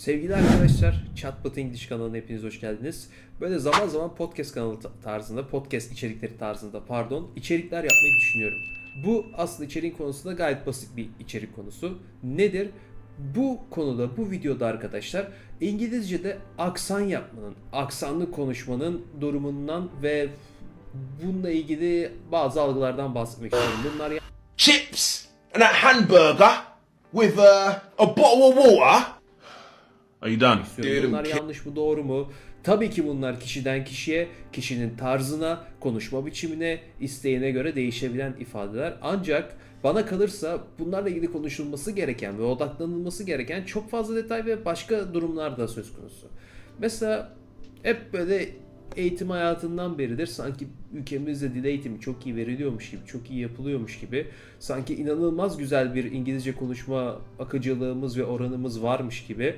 Sevgili arkadaşlar, Chatbot English kanalına hepiniz hoş geldiniz. Böyle zaman zaman podcast kanalı ta- tarzında, podcast içerikleri tarzında pardon, içerikler yapmayı düşünüyorum. Bu aslında içeriğin konusunda gayet basit bir içerik konusu. Nedir? Bu konuda, bu videoda arkadaşlar İngilizce'de aksan yapmanın, aksanlı konuşmanın durumundan ve bununla ilgili bazı algılardan bahsetmek istiyorum. Bunlar chips and a hamburger with uh, a bottle of water. İstiyorum. Bunlar yanlış mı doğru mu? Tabii ki bunlar kişiden kişiye, kişinin tarzına, konuşma biçimine, isteğine göre değişebilen ifadeler. Ancak bana kalırsa bunlarla ilgili konuşulması gereken ve odaklanılması gereken çok fazla detay ve başka durumlar da söz konusu. Mesela hep böyle eğitim hayatından beridir sanki ülkemizde dil eğitimi çok iyi veriliyormuş gibi, çok iyi yapılıyormuş gibi, sanki inanılmaz güzel bir İngilizce konuşma akıcılığımız ve oranımız varmış gibi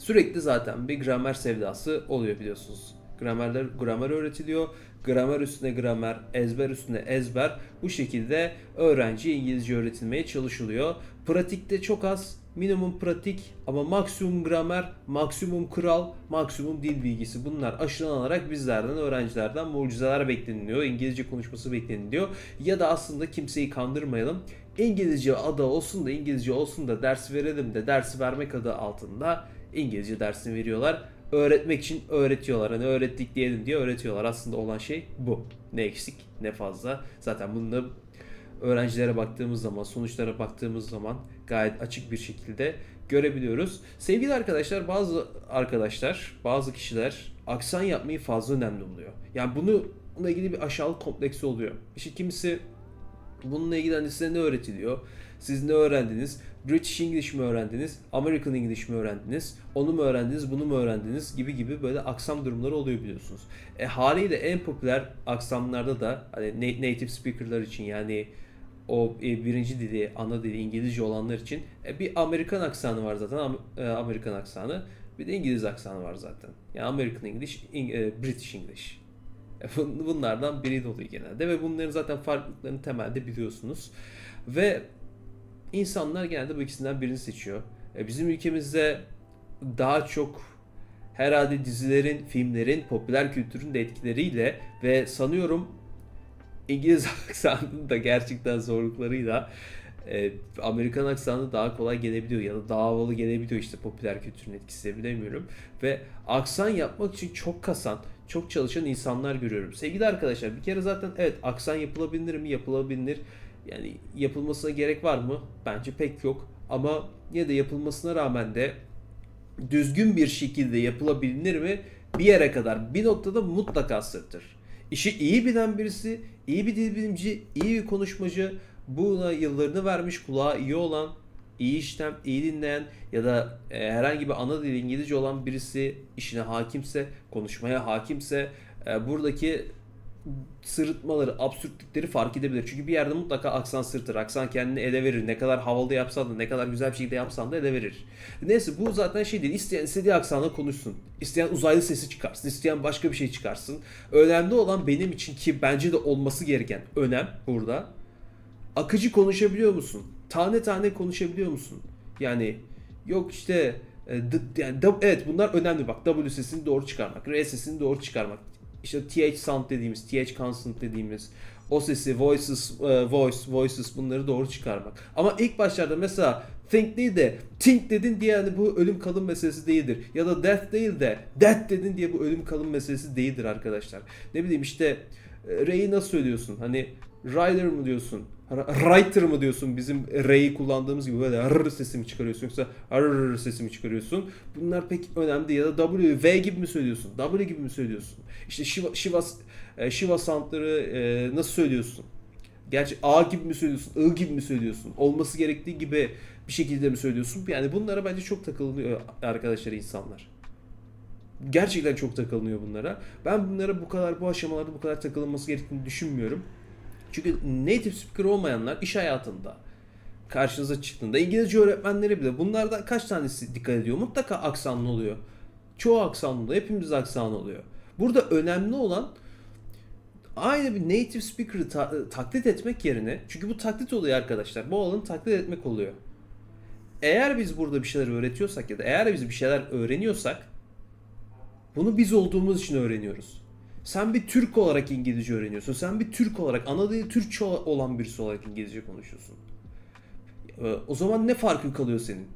Sürekli zaten bir gramer sevdası oluyor biliyorsunuz. Gramerler gramer öğretiliyor. Gramer üstüne gramer, ezber üstüne ezber. Bu şekilde öğrenci İngilizce öğretilmeye çalışılıyor. Pratikte çok az, minimum pratik ama maksimum gramer, maksimum kural, maksimum dil bilgisi bunlar aşılanarak bizlerden, öğrencilerden mucizeler bekleniliyor. İngilizce konuşması bekleniliyor. Ya da aslında kimseyi kandırmayalım. İngilizce adı olsun da İngilizce olsun da ders verelim de dersi vermek adı altında İngilizce dersini veriyorlar. Öğretmek için öğretiyorlar. Hani öğrettik diyelim diye öğretiyorlar. Aslında olan şey bu. Ne eksik ne fazla. Zaten bunu da öğrencilere baktığımız zaman, sonuçlara baktığımız zaman gayet açık bir şekilde görebiliyoruz. Sevgili arkadaşlar, bazı arkadaşlar, bazı kişiler aksan yapmayı fazla önemli buluyor. Yani bunu bununla ilgili bir aşağılık kompleksi oluyor. İşte kimisi Bununla ilgili hani size ne öğretiliyor? Siz ne öğrendiniz? British English mi öğrendiniz? American English mi öğrendiniz? Onu mu öğrendiniz? Bunu mu öğrendiniz? Gibi gibi böyle aksam durumları oluyor biliyorsunuz. E, haliyle en popüler aksamlarda da hani na- native speakerlar için yani o e, birinci dili, ana dili İngilizce olanlar için e, bir Amerikan aksanı var zaten. Am- e, Amerikan aksanı. Bir de İngiliz aksanı var zaten. Yani American English, İng- e, British English. Bun- Bunlardan biri oluyor genelde ve bunların zaten farklılıklarını temelde biliyorsunuz. Ve insanlar genelde bu ikisinden birini seçiyor. E, Bizim ülkemizde daha çok herhalde dizilerin, filmlerin, popüler kültürün de etkileriyle ve sanıyorum İngiliz aksanının da gerçekten zorluklarıyla e, Amerikan aksanı daha kolay gelebiliyor ya da daha havalı gelebiliyor işte popüler kültürün etkisiyle bilemiyorum. Ve aksan yapmak için çok kasan, çok çalışan insanlar görüyorum. Sevgili arkadaşlar bir kere zaten evet aksan yapılabilir mi? Yapılabilir. Yani yapılmasına gerek var mı? Bence pek yok. Ama yine de yapılmasına rağmen de düzgün bir şekilde yapılabilir mi? Bir yere kadar. Bir noktada mutlaka sırtır. İşi iyi bilen birisi, iyi bir dil bilimci, iyi bir konuşmacı, buna yıllarını vermiş, kulağı iyi olan, iyi işlem, iyi dinleyen ya da e, herhangi bir ana dili İngilizce olan birisi işine hakimse, konuşmaya hakimse e, buradaki sırıtmaları, absürtlükleri fark edebilir. Çünkü bir yerde mutlaka aksan sırtır. Aksan kendini ele verir. Ne kadar havalı yapsan da, ne kadar güzel bir şekilde yapsan da ele verir. Neyse bu zaten şey değil. İsteyen istediği aksanla konuşsun. İsteyen uzaylı sesi çıkarsın. isteyen başka bir şey çıkarsın. Önemli olan benim için ki bence de olması gereken önem burada. Akıcı konuşabiliyor musun? Tane tane konuşabiliyor musun? Yani yok işte e, d- yani evet bunlar önemli bak W sesini doğru çıkarmak, R sesini doğru çıkarmak. İşte TH sound dediğimiz, TH consonant dediğimiz o sesi, voices, e, voice, voices bunları doğru çıkarmak. Ama ilk başlarda mesela think değil de think dedin diye yani bu ölüm kalım meselesi değildir. Ya da death değil de death dedin diye bu ölüm kalım meselesi değildir arkadaşlar. Ne bileyim işte e, R'yi nasıl söylüyorsun? Hani rider mı diyorsun? Writer mı diyorsun? Bizim R'yi kullandığımız gibi böyle R sesi mi çıkarıyorsun yoksa R sesi mi çıkarıyorsun? Bunlar pek önemli değil. Ya da W, V gibi mi söylüyorsun? W gibi mi söylüyorsun? İşte Shiva, Shiva, e, Shiva soundları e, nasıl söylüyorsun? Gerçi A gibi mi söylüyorsun? I gibi mi söylüyorsun? Olması gerektiği gibi bir şekilde mi söylüyorsun? Yani bunlara bence çok takılıyor arkadaşlar insanlar. Gerçekten çok takılınıyor bunlara. Ben bunlara bu kadar bu aşamalarda bu kadar takılınması gerektiğini düşünmüyorum. Çünkü native speaker olmayanlar iş hayatında karşınıza çıktığında İngilizce öğretmenleri bile bunlardan kaç tanesi dikkat ediyor? Mutlaka aksanlı oluyor. Çoğu aksanlı oluyor. Hepimiz aksanlı oluyor. Burada önemli olan aynı bir native speaker'ı ta- taklit etmek yerine çünkü bu taklit oluyor arkadaşlar. Bu alanı taklit etmek oluyor. eğer biz burada bir şeyler öğretiyorsak ya da eğer biz bir şeyler öğreniyorsak bunu biz olduğumuz için öğreniyoruz. Sen bir Türk olarak İngilizce öğreniyorsun. Sen bir Türk olarak, ana dili Türkçe olan birisi olarak İngilizce konuşuyorsun. Ee, O zaman ne farkı kalıyor senin?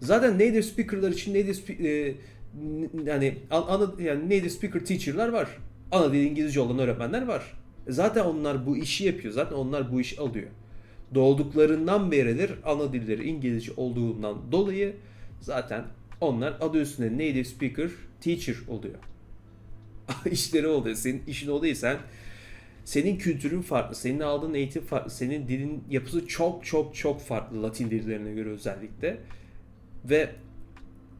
Zaten native speaker'lar için native e, yani an- ana yani native speaker teacher'lar var. Ana dili İngilizce olan öğretmenler var. E Zaten onlar bu işi yapıyor. Zaten onlar bu işi alıyor. Doğduklarından beridir ana dilleri İngilizce olduğundan dolayı zaten onlar adı üstünde native speaker teacher oluyor. işleri oluyor. Senin işin o değil. Sen senin kültürün farklı, senin aldığın eğitim farklı, senin dilin yapısı çok çok çok farklı Latin dillerine göre özellikle. Ve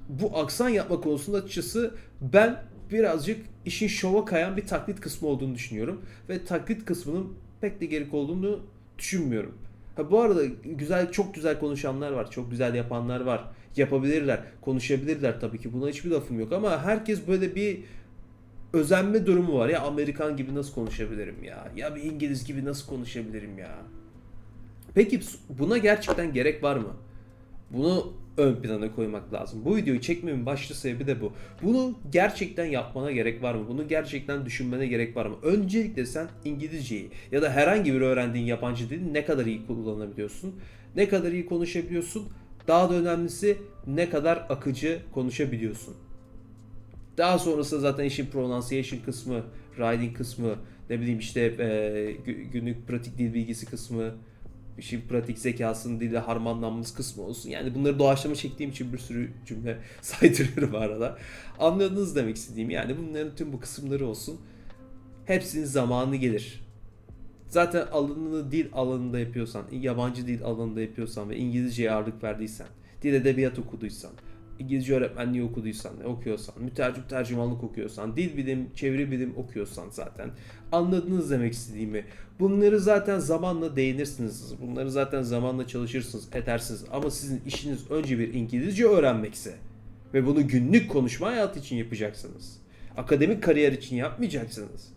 bu aksan yapma konusunda açıkçası ben birazcık işin şova kayan bir taklit kısmı olduğunu düşünüyorum. Ve taklit kısmının pek de gerek olduğunu düşünmüyorum. Ha bu arada güzel çok güzel konuşanlar var, çok güzel yapanlar var. Yapabilirler, konuşabilirler tabii ki. Buna hiçbir lafım yok ama herkes böyle bir özenme durumu var. Ya Amerikan gibi nasıl konuşabilirim ya? Ya bir İngiliz gibi nasıl konuşabilirim ya? Peki buna gerçekten gerek var mı? Bunu ön plana koymak lazım. Bu videoyu çekmemin başlı sebebi de bu. Bunu gerçekten yapmana gerek var mı? Bunu gerçekten düşünmene gerek var mı? Öncelikle sen İngilizceyi ya da herhangi bir öğrendiğin yabancı dili ne kadar iyi kullanabiliyorsun? Ne kadar iyi konuşabiliyorsun? Daha da önemlisi ne kadar akıcı konuşabiliyorsun? Daha sonrasında zaten işin pronunciation kısmı, writing kısmı, ne bileyim işte e, gü- günlük pratik dil bilgisi kısmı, işin pratik zekasının dille harmanlanması kısmı olsun. Yani bunları doğaçlama çektiğim için bir sürü cümle saydırıyorum arada. Anladınız demek istediğim. Yani bunların tüm bu kısımları olsun. Hepsinin zamanı gelir. Zaten alanını dil alanında yapıyorsan, yabancı dil alanında yapıyorsan ve İngilizceye ağırlık verdiysen, dil edebiyat okuduysan, İngilizce öğretmenliği okuduysan, okuyorsan, mütercim tercümanlık okuyorsan, dil bilim, çeviri bilim okuyorsan zaten anladınız demek istediğimi. Bunları zaten zamanla değinirsiniz. Bunları zaten zamanla çalışırsınız, edersiniz. Ama sizin işiniz önce bir İngilizce öğrenmekse ve bunu günlük konuşma hayatı için yapacaksınız. Akademik kariyer için yapmayacaksınız.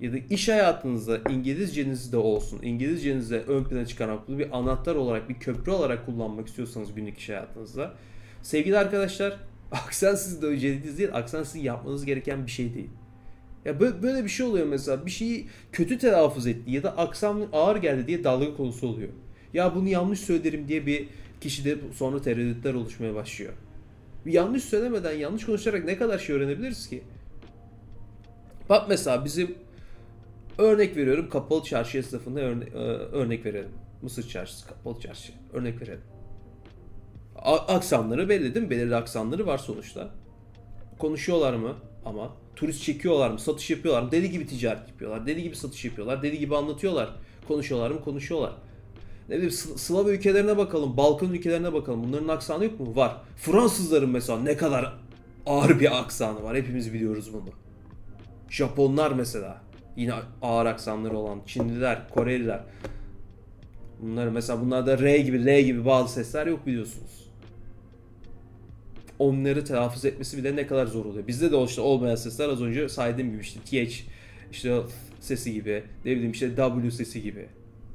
Ya da iş hayatınızda İngilizceniz de olsun, İngilizcenizi ön plana çıkaran bir anahtar olarak, bir köprü olarak kullanmak istiyorsanız günlük iş hayatınızda. Sevgili arkadaşlar, aksan sizin de önceliğiniz değil, aksan sizin yapmanız gereken bir şey değil. Ya böyle, böyle bir şey oluyor mesela. Bir şeyi kötü telaffuz etti ya da aksan ağır geldi diye dalga konusu oluyor. Ya bunu yanlış söylerim diye bir kişide sonra tereddütler oluşmaya başlıyor. Yanlış söylemeden, yanlış konuşarak ne kadar şey öğrenebiliriz ki? Bak mesela bizim örnek veriyorum kapalı çarşı esnafında örne, e, örnek verelim. Mısır çarşısı, kapalı çarşı. Örnek verelim. Aksanları belli değil mi? Belirli aksanları var sonuçta. Konuşuyorlar mı? Ama turist çekiyorlar mı? Satış yapıyorlar mı? Deli gibi ticaret yapıyorlar. Deli gibi satış yapıyorlar. Deli gibi anlatıyorlar. Konuşuyorlar mı? Konuşuyorlar. Ne bileyim Sl- Slav ülkelerine bakalım. Balkan ülkelerine bakalım. Bunların aksanı yok mu? Var. Fransızların mesela ne kadar ağır bir aksanı var. Hepimiz biliyoruz bunu. Japonlar mesela. Yine ağır aksanları olan. Çinliler, Koreliler. Bunlar mesela bunlarda R gibi, L gibi bazı sesler yok biliyorsunuz. Onları telaffuz etmesi bile ne kadar zor oluyor. Bizde de işte olmayan sesler az önce saydığım gibi işte TH, işte sesi gibi, ne bileyim işte W sesi gibi.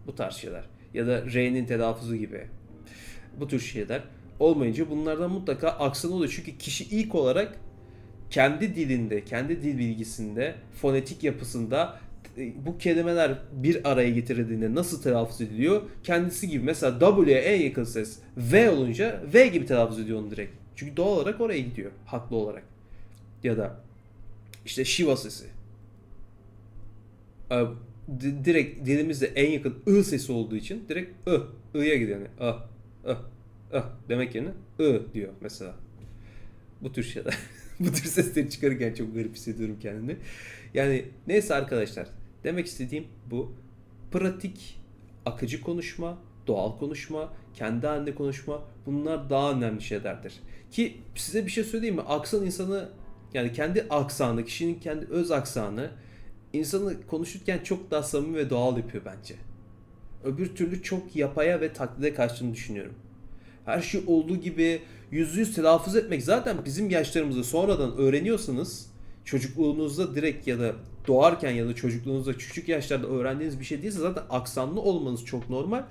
Bu tarz şeyler. Ya da R'nin telaffuzu gibi. Bu tür şeyler olmayınca bunlardan mutlaka aksan oluyor. Çünkü kişi ilk olarak kendi dilinde, kendi dil bilgisinde, fonetik yapısında e, bu kelimeler bir araya getirildiğinde nasıl telaffuz ediliyor? Kendisi gibi mesela W'ye en yakın ses V olunca V gibi telaffuz ediyor onu direkt. Çünkü doğal olarak oraya gidiyor haklı olarak. Ya da işte Shiva sesi. Ee, di- direkt dilimizde en yakın I sesi olduğu için direkt I, I'ya gidiyor yani. Ah, ah, ah demek yerine I diyor mesela. Bu tür şeyler. Bu tür sesleri çıkarırken çok garip hissediyorum kendimi. Yani neyse arkadaşlar. Demek istediğim bu. Pratik, akıcı konuşma, doğal konuşma, kendi halinde konuşma bunlar daha önemli şeylerdir. Ki size bir şey söyleyeyim mi? Aksan insanı yani kendi aksanı, kişinin kendi öz aksanı insanı konuşurken çok daha samimi ve doğal yapıyor bence. Öbür türlü çok yapaya ve taklide kaçtığını düşünüyorum. Her şey olduğu gibi yüzde yüz telaffuz etmek zaten bizim yaşlarımızda sonradan öğreniyorsanız çocukluğunuzda direkt ya da doğarken ya da çocukluğunuzda küçük yaşlarda öğrendiğiniz bir şey değilse zaten aksanlı olmanız çok normal.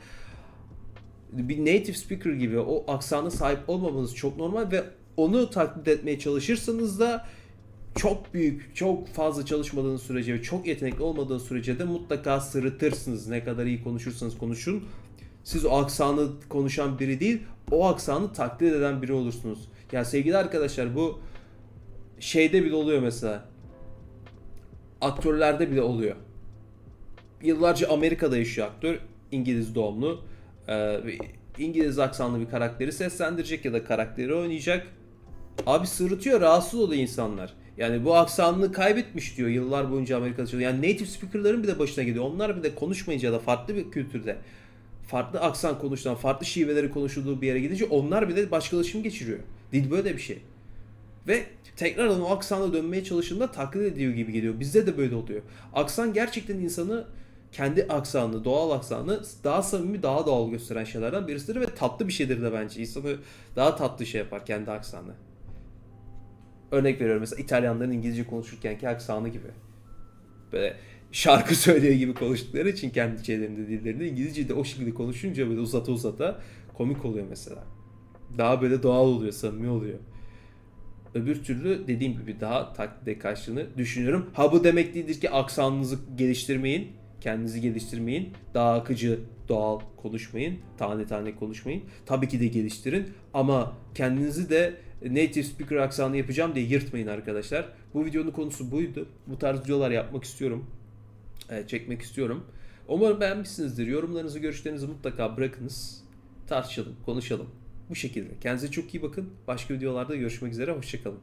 Bir native speaker gibi o aksana sahip olmamanız çok normal ve onu taklit etmeye çalışırsanız da çok büyük, çok fazla çalışmadığınız sürece ve çok yetenekli olmadığınız sürece de mutlaka sırıtırsınız. Ne kadar iyi konuşursanız konuşun. Siz o aksanı konuşan biri değil, o aksanı taklit eden biri olursunuz. Ya sevgili arkadaşlar bu şeyde bile oluyor mesela. Aktörlerde bile oluyor. Yıllarca Amerika'da yaşıyor aktör. İngiliz doğumlu. Ee, İngiliz aksanlı bir karakteri seslendirecek ya da karakteri oynayacak. Abi sırıtıyor, rahatsız oluyor insanlar. Yani bu aksanını kaybetmiş diyor yıllar boyunca Amerika'da çalışıyor. Yani native speaker'ların bir de başına geliyor. Onlar bir de konuşmayınca da farklı bir kültürde farklı aksan konuşulan, farklı şiveleri konuşulduğu bir yere gidince onlar bile başkalaşım geçiriyor. Dil böyle bir şey. Ve tekrardan o aksana dönmeye çalıştığında taklit ediyor gibi geliyor. Bizde de böyle oluyor. Aksan gerçekten insanı kendi aksanını, doğal aksanını daha samimi, daha doğal gösteren şeylerden birisidir ve tatlı bir şeydir de bence. İnsanı daha tatlı şey yapar kendi aksanı. Örnek veriyorum mesela İtalyanların İngilizce konuşurkenki aksanı gibi. Böyle şarkı söylüyor gibi konuştukları için kendi şeylerinde dillerinde İngilizce de o şekilde konuşunca böyle uzata uzata komik oluyor mesela. Daha böyle doğal oluyor, samimi oluyor. Öbür türlü dediğim gibi daha taklide kaçtığını düşünüyorum. Ha bu demek değildir ki aksanınızı geliştirmeyin. Kendinizi geliştirmeyin. Daha akıcı, doğal konuşmayın. Tane tane konuşmayın. Tabii ki de geliştirin. Ama kendinizi de native speaker aksanı yapacağım diye yırtmayın arkadaşlar. Bu videonun konusu buydu. Bu tarz videolar yapmak istiyorum. Ee, çekmek istiyorum. Umarım beğenmişsinizdir. Yorumlarınızı, görüşlerinizi mutlaka bırakınız. Tartışalım, konuşalım. Bu şekilde. Kendinize çok iyi bakın. Başka videolarda görüşmek üzere. Hoşçakalın.